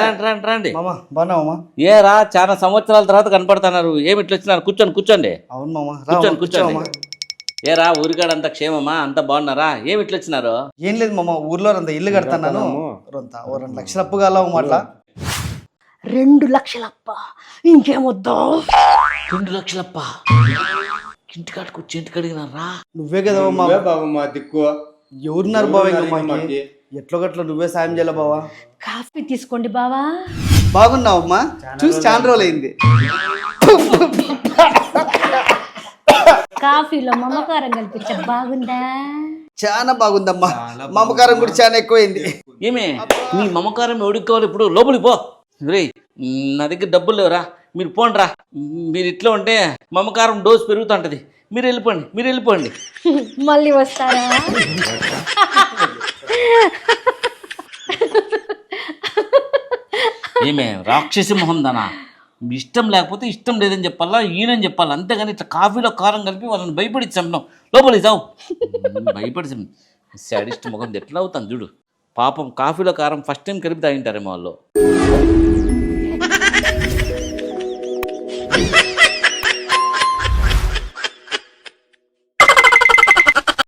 రండి రండి రండి. మామ బాగున్నావా మామ? ఏ రా చాలా సంవత్సరాల తర్వాత కనపడుతున్నారు. ఏమి ఇట్లా వచ్చినారు? కూర్చోండి కూర్చోండి. అవును మామ. కూర్చోండి కూర్చోండి. ఏ రా ఊరికాడ అంత క్షేమమా? అంత బాగున్నారా? ఏమి ఇట్లా వచ్చినారు? ఏం లేదు మామ. ఊర్లో అంత ఇల్లు కడతాను రెండు లక్షలు అప్పు కాల మాట్లా రెండు లక్షలప్ప. ఇంకేమొద్దా. రెండు లక్షలప్ప? ఇంటికాడికి వచ్చి ఇంటికి అడిగినారా? నువ్వే కదా మా నువ్వే బాబు మా దిక్కు ఎవరున్నారు బావ ఎట్లో గట్ల నువ్వే సాయం చేయాలి బావా? కాఫీ తీసుకోండి బావా. బాగున్నావమ్మా? చూసి చాలా రోజులు అయింది కాఫీలో మమకారం కల్పించ బాగుందా? చాలా బాగుందమ్మా మమకారం కూడా చాలా ఎక్కువైంది. ఏమే మీ మమకారం ఎవడికి కావాలి ఇప్పుడు? లోపలికి పో. రే నా దగ్గర డబ్బులు లేవురా. మీరు పోండిరా. మీరు ఇట్లా ఉంటే మమకారం డోస్ పెరుగుతుంటది. మీరు వెళ్ళిపోండి మీరు వెళ్ళిపోండి. మళ్ళీ వస్తారా? ఏమే రాక్షసి మొహం దానా ఇష్టం లేకపోతే ఇష్టం లేదని చెప్పాలా? ఈయనని చెప్పాలా? అంతేగాని ఇట్లా కాఫీలో కారం కలిపి వాళ్ళని భయపడి చంపినాం లోపలి చావు. భయపడి చంపి సాడిస్ట్ ముఖం ఎట్లా అవుతాను చూడు. పాపం కాఫీలో కారం ఫస్ట్ టైం కలిపి తాగింటారేమో వాళ్ళు.